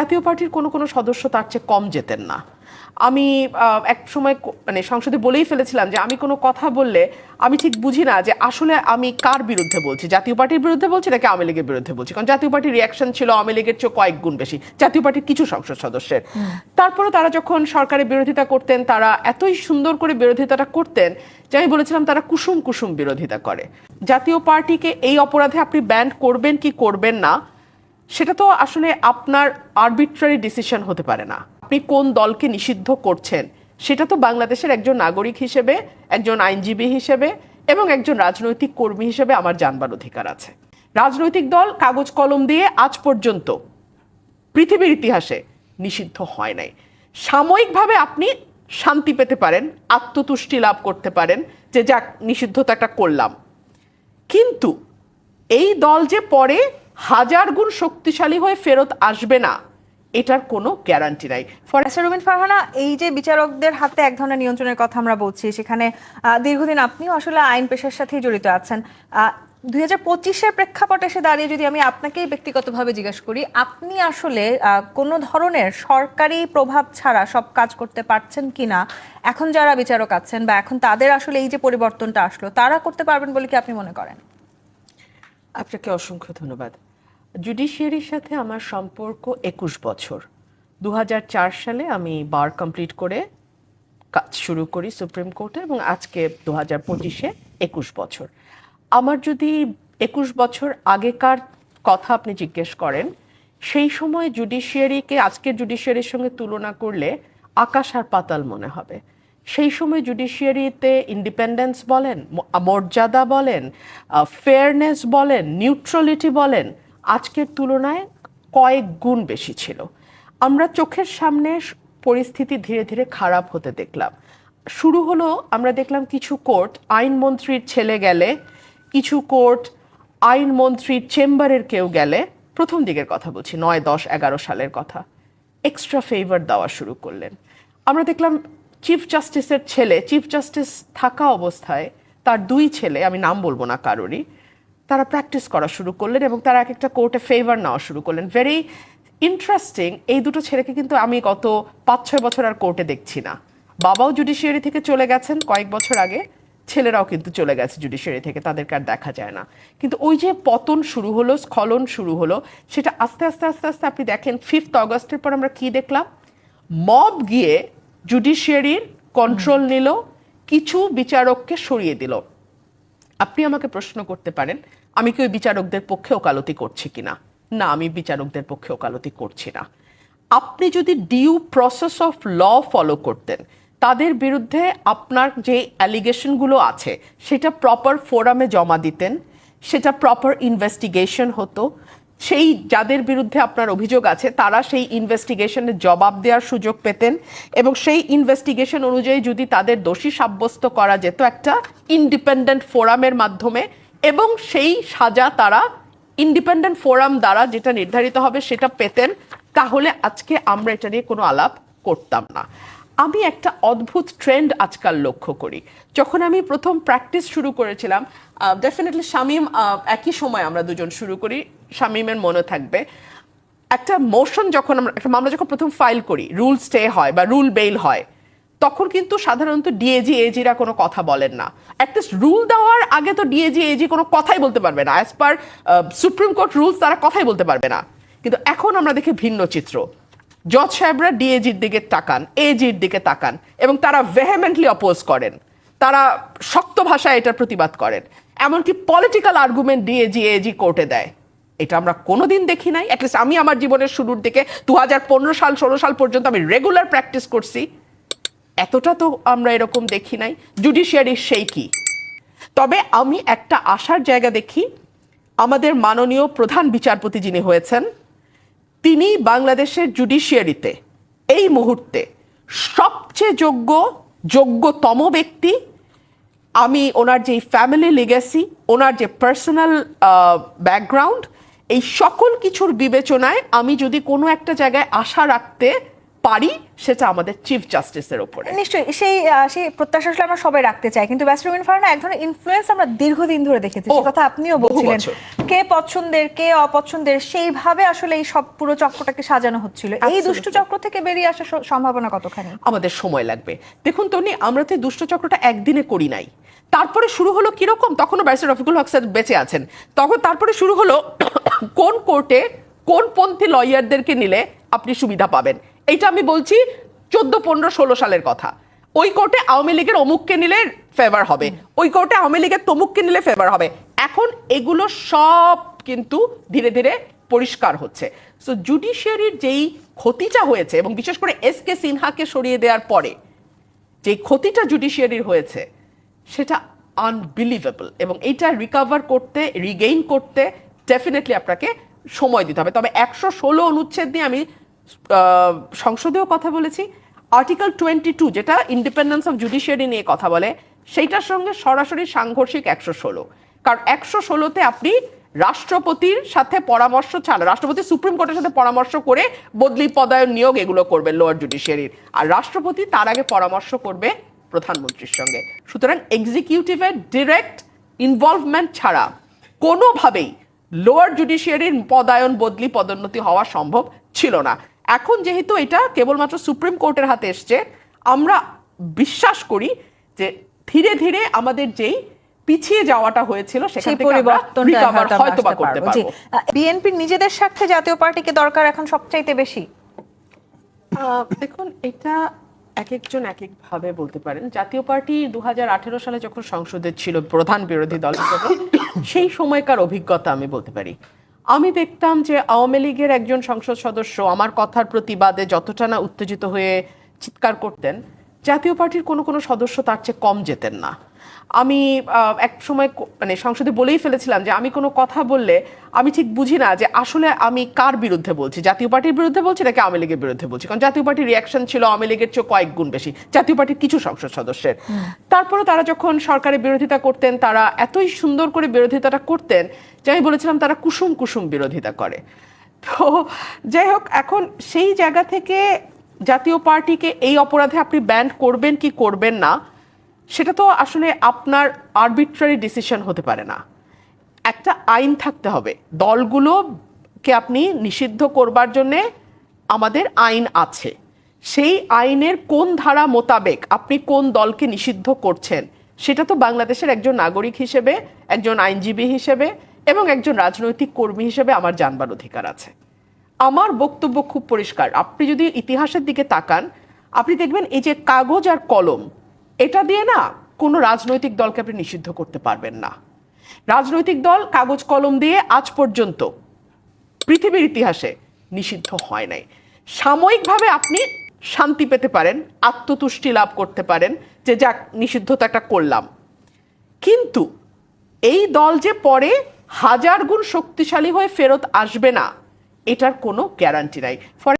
জাতীয় পার্টির কোনো কোনো সদস্য তার চেয়ে কম যেতেন না। আমি এক সময় মানে সংসদে বলেই ফেলেছিলাম যে আমি কোনো কথা বললে আমি ঠিক বুঝি না যে আসলে আমি কার বিরুদ্ধে বলছি। জাতীয় পার্টির বিরুদ্ধে বলছি নাকি আওয়ামী লীগের বিরুদ্ধে বলছি? কারণ জাতীয় পার্টির রিয়াকশন ছিল আওয়ামী লীগের চেয়ে কয়েক গুণ বেশি। জাতীয় পার্টির কিছু সংসদ সদস্যের। তারপরে তারা যখন সরকারের বিরোধিতা করতেন তারা এতই সুন্দর করে বিরোধিতাটা করতেন যে আমি বলেছিলাম তারা কুসুম কুসুম বিরোধিতা করে। জাতীয় পার্টিকে এই অপরাধে আপনি ব্যান্ড করবেন কি করবেন না সেটা তো আসলে আপনার আরবিট্রারি ডিসিশন হতে পারে না। আপনি কোন দলকে নিষিদ্ধ করছেন, সেটা তো বাংলাদেশের একজন নাগরিক হিসেবে, একজন আইনজীবী হিসেবে এবং একজন রাজনৈতিক কর্মী হিসেবে আমার জানবার অধিকার আছে। রাজনৈতিক দল কাগজ কলম দিয়ে আজ পর্যন্ত পৃথিবীর ইতিহাসে নিষিদ্ধ হয় নাই। সাময়িকভাবে আপনি শান্তি পেতে পারেন, আত্মতুষ্টি লাভ করতে পারেন, যে যাক নিষিদ্ধ তো একটা করলাম। কিন্তু এই দল যে পরে হাজার গুণ শক্তিশালী হয়ে ফেরত আসবে না। এটার কোনো গ্যারান্টি নাই। ফর আচ্ছা রুবিন ফারহানা এই যে বিচারকদের হাতে এক ধরনের নিয়ন্ত্রণের কথা আমরা বলছি সেখানে দীর্ঘদিন আপনিও আসলে আইন পেশার সাথেই জড়িত আছেন। দুই হাজার পঁচিশের প্রেক্ষাপটে এসে দাঁড়িয়ে যদি আমি আপনাকেই ব্যক্তিগতভাবে জিজ্ঞেস করি আপনি আসলে আহ, কোনো ধরনের সরকারি প্রভাব ছাড়া সব কাজ করতে পারছেন কিনা? এখন যারা বিচারক আছেন বা এখন তাদের আসলে এই যে পরিবর্তনটা আসলো তারা করতে পারবেন বলে কি আপনি মনে করেন? আপনাকে অসংখ্য ধন্যবাদ। জুডিশিয়ারির সাথে আমার সম্পর্ক একুশ বছর। দু হাজার চার সালে আমি বার কমপ্লিট করে কাজ শুরু করি সুপ্রিম কোর্টে এবং আজকে দু হাজার পঁচিশে একুশ বছর। আমার যদি একুশ বছর আগেকার কথা আপনি জিজ্ঞেস করেন, সেই সময় জুডিশিয়ারিকে আজকের জুডিশিয়ারির সঙ্গে তুলনা করলে আকাশ আর পাতাল মনে হবে। সেই সময় জুডিশিয়ারিতে ইন্ডিপেন্ডেন্স বলেন, মর্যাদা বলেন ফেয়ারনেস বলেন নিউট্রালিটি বলেন আজকের তুলনায় কয়েক গুণ বেশি ছিল। আমরা চোখের সামনে পরিস্থিতি ধীরে ধীরে খারাপ হতে দেখলাম। শুরু হলো আমরা দেখলাম কিছু কোর্ট, আইনমন্ত্রীর ছেলে গেলে, কিছু কোর্ট, আইনমন্ত্রীর চেম্বারের কেউ গেলে, প্রথম দিকের কথা বলছি, নয়, দশ, এগারো সালের কথা। এক্সট্রা ফেভার দেওয়া শুরু করলেন। আমরা দেখলাম চিফ জাস্টিসের ছেলে চিফ জাস্টিস থাকা অবস্থায় তার দুই ছেলে, আমি নাম বলব না কারোরই তারা প্র্যাকটিস করা শুরু করলেন এবং তারা এক একটা কোর্টে ফেভার নেওয়া শুরু করলেন। ভেরি ইন্টারেস্টিং এই দুটো ছেলেকে কিন্তু আমি গত পাঁচ ছয় বছর আর কোর্টে দেখছি না। বাবাও জুডিশিয়ারি থেকে চলে গেছেন কয়েক বছর আগে ছেলেরাও কিন্তু চলে গেছে জুডিশিয়ারি থেকে তাদেরকে আর দেখা যায় না। কিন্তু ওই যে পতন শুরু হলো স্খলন শুরু হলো সেটা আস্তে আস্তে আস্তে আস্তে আপনি দেখেন ফিফথ অগস্টের পর আমরা কি দেখলাম? মব গিয়ে জুডিশিয়ারির কন্ট্রোল নিল কিছু বিচারককে সরিয়ে দিল। আপনি আমাকে প্রশ্ন করতে পারেন আমি কি ওই বিচারকদের পক্ষে ওকালতি করছি কিনা? না, আমি বিচারকদের পক্ষে ওকালতি করছি না। আপনি যদি due process of law follow করতেন, তাদের বিরুদ্ধে আপনার যে অ্যালিগেশনগুলো আছে, সেটা প্রপার ফোরামে জমা দিতেন, সেটা প্রপার ইনভেস্টিগেশন হতো, সেই যাদের বিরুদ্ধে আপনার অভিযোগ আছে, তারা সেই ইনভেস্টিগেশনের জবাব দেওয়ার সুযোগ পেতেন এবং সেই ইনভেস্টিগেশন অনুযায়ী যদি তাদের দোষী সাব্যস্ত করা যেত একটা ইন্ডিপেন্ডেন্ট ফোরামের মাধ্যমে এবং সেই সাজা তারা ইন্ডিপেন্ডেন্ট ফোরাম দ্বারা যেটা নির্ধারিত হবে সেটা পেতেন, তাহলে আজকে আমরা এটা নিয়ে কোনো আলাপ করতাম না। আমি একটা অদ্ভুত ট্রেন্ড আজকাল লক্ষ্য করি। যখন আমি প্রথম প্র্যাকটিস শুরু করেছিলাম ডেফিনেটলি শামীম একই সময় আমরা দুজন শুরু করি, শামীমের মনে থাকবে। একটা মোশন যখন আমরা, একটা মামলা যখন প্রথম ফাইল করি রুল স্টে হয় বা রুল বেইল হয় তখন কিন্তু সাধারণত ডিএজি এজিরা কোনো কথা বলেন না। অ্যাটলিস্ট রুল দেওয়ার আগে তো ডিএজি এজি কোনো কথাই বলতে পারবে না। As per Supreme Court rules তারা কথাই বলতে পারবে না। কিন্তু এখন আমরা দেখি ভিন্ন চিত্র। জজ সাহেবরা ডিএজির দিকে তাকান এজির দিকে তাকান এবং তারা ভেহেমেন্টলি অপোজ করেন। তারা শক্ত ভাষায় এটার প্রতিবাদ করেন। এমনকি পলিটিক্যাল আর্গুমেন্ট ডিএজি এজি কোর্টে দেয়। এটা আমরা কোনোদিন দেখি নাই। অ্যাটলিস্ট আমি আমার জীবনের শুরুর দিকে দু সাল, ষোলো সাল পর্যন্ত আমি রেগুলার প্র্যাকটিস করছি। এতটা তো আমরা এরকম দেখি নাই। জুডিশিয়ারির সেই কি? তবে আমি একটা আশার জায়গা দেখি। আমাদের মাননীয় প্রধান বিচারপতি যিনি হয়েছেন, তিনি বাংলাদেশের জুডিশিয়ারিতে এই মুহূর্তে সবচেয়ে যোগ্য, যোগ্যতম ব্যক্তি। আমি ওনার যে ফ্যামিলি লিগেসি ওনার যে পার্সোনাল ব্যাকগ্রাউন্ড এই সকল কিছুর বিবেচনায় আমি যদি কোনো একটা জায়গায় আশা রাখতে পারি সেটা আমাদের চিফ জাস্টিসের উপরে। নিশ্চয়ই সেই সেই প্রত্যাশা আসলে আমরা সবাই রাখতে চাই। কিন্তু ব্যাসরুমিন ফারহানা এক ধরনের ইনফ্লুয়েন্স আমরা দীর্ঘদিন ধরে দেখেছি। সে কথা আপনিও বলছিলেন। কে পছন্দের কে অপছন্দের সেইভাবে আসলে এই সব পুরো চক্রটাকে সাজানো হচ্ছিল। এই দুষ্ট চক্র থেকে বেরিয়ে আসার সম্ভাবনা কতখানি? আমাদের সময় লাগবে। দেখুন তনি আমরা তো এই দুষ্টচক্রটা একদিনে করি নাই। তারপরে শুরু হলো কীরকম? তখনও ব্যারিস্টার রফিকুল হক স্যার বেঁচে আছেন। তখন তারপরে শুরু হলো কোন কোর্টে কোন পন্থী লয়ারদেরকে নিলে আপনি সুবিধা পাবেন? এইটা আমি বলছি চোদ্দ, পনেরো, ষোলো সালের কথা। ওই কোর্টে আওয়ামী লীগের অমুককে নিলে ফেভার হবে। ওই কোর্টে আওয়ামী লীগের তমুককে নিলে ফেভার হবে। এখন এগুলো সব কিন্তু ধীরে ধীরে পরিষ্কার হচ্ছে। সো জুডিশিয়ারির যেই ক্ষতিটা হয়েছে এবং বিশেষ করে এস কে সিনহাকে সরিয়ে দেওয়ার পরে যে ক্ষতিটা জুডিশিয়ারির হয়েছে, সেটা আনবিলিভেবল এবং এইটা রিকভার করতে রিগেইন করতে ডেফিনেটলি আপনাকে সময় দিতে হবে। তবে একশো ষোলো অনুচ্ছেদ নিয়ে আমি সংসদেও কথা বলেছি। আর্টিকেল টোয়েন্টি টু যেটা ইন্ডিপেন্ডেন্স অফ জুডিশিয়ারি নিয়ে কথা বলে, সেইটার সঙ্গে সরাসরি সাংঘর্ষিক একশো ষোলো। কারণ একশো ষোলোতে আপনি রাষ্ট্রপতির সাথে পরামর্শ ছাড়া, রাষ্ট্রপতি সুপ্রিম কোর্টের সাথে পরামর্শ করে বদলি, পদায়ন, নিয়োগ এগুলো করবে লোয়ার জুডিশিয়ারির আর রাষ্ট্রপতি তার আগে পরামর্শ করবে প্রধানমন্ত্রীর সঙ্গে। সুতরাং এক্সিকিউটিভের ডিরেক্ট ইনভলভমেন্ট ছাড়া কোনোভাবেই লোয়ার জুডিশিয়ারির পদায়ন, বদলি, পদোন্নতি হওয়া সম্ভব ছিল না। এখন যেহেতু এটা কেবলমাত্র সুপ্রিম কোর্টের হাতে এসছে আমরা বিশ্বাস করি যে ধীরে ধীরে আমাদের যেই পিছিয়ে যাওয়াটা হয়েছিল সেখান সেই থেকে আমরা হয়তো বা করতে পারব। বিএনপির নিজেদের স্বার্থে জাতীয় পার্টিকে দরকার এখন সবচাইতে বেশি? আহ, দেখুন এটা এক একজন এক এক ভাবে বলতে পারেন। জাতীয় পার্টি দু হাজার আঠারো সালে যখন সংসদে ছিল প্রধান বিরোধী দল সেই সময়কার অভিজ্ঞতা আমি বলতে পারি। আমি দেখতাম যে আওয়ামী লীগের একজন সংসদ সদস্য আমার কথার প্রতিবাদে যতটা না উত্তেজিত হয়ে চিৎকার করতেন, জাতীয় পার্টির কোনো কোনো সদস্য তার চেয়ে কম যেতেন না। আমি এক সময় মানে সংসদে বলেই ফেলেছিলাম যে আমি কোনো কথা বললে আমি ঠিক বুঝি না যে আসলে আমি কার বিরুদ্ধে বলছি। জাতীয় পার্টির বিরুদ্ধে বলছি নাকি আওয়ামী লীগের বিরুদ্ধে বলছি? কারণ জাতীয় পার্টির রিয়াকশন ছিল আওয়ামী লীগের চেয়ে কয়েক গুণ বেশি। জাতীয় পার্টির কিছু সংসদ সদস্যের। তারপরে তারা যখন সরকারের বিরোধিতা করতেন তারা এতই সুন্দর করে বিরোধিতাটা করতেন যে আমি বলেছিলাম তারা কুসুম কুসুম বিরোধিতা করে। তো যাই হোক এখন সেই জায়গা থেকে জাতীয় পার্টিকে এই অপরাধে আপনি ব্যান্ড করবেন কি করবেন না সেটা তো আসলে আপনার আরবিট্রারি ডিসিশন হতে পারে না। একটা আইন থাকতে হবে। দলগুলোকে আপনি নিষিদ্ধ করবার জন্যে আমাদের আইন আছে। সেই আইনের কোন ধারা মোতাবেক আপনি কোন দলকে নিষিদ্ধ করছেন, সেটা তো বাংলাদেশের একজন নাগরিক হিসেবে, একজন আইনজীবী হিসেবে এবং একজন রাজনৈতিক কর্মী হিসেবে আমার জানবার অধিকার আছে। আমার বক্তব্য খুব পরিষ্কার। আপনি যদি ইতিহাসের দিকে তাকান, আপনি দেখবেন এই যে কাগজ আর কলম এটা দিয়ে না কোনো রাজনৈতিক দলকে আপনি নিষিদ্ধ করতে পারবেন না। রাজনৈতিক দল কাগজ কলম দিয়ে আজ পর্যন্ত পৃথিবীর ইতিহাসে নিষিদ্ধ হয় নাই। সাময়িকভাবে আপনি শান্তি পেতে পারেন, আত্মতুষ্টি লাভ করতে পারেন, যে যাক নিষিদ্ধ তো একটা করলাম। কিন্তু এই দল যে পরে হাজার গুণ শক্তিশালী হয়ে ফেরত আসবে না, এটার কোনো গ্যারান্টি নাই। ফর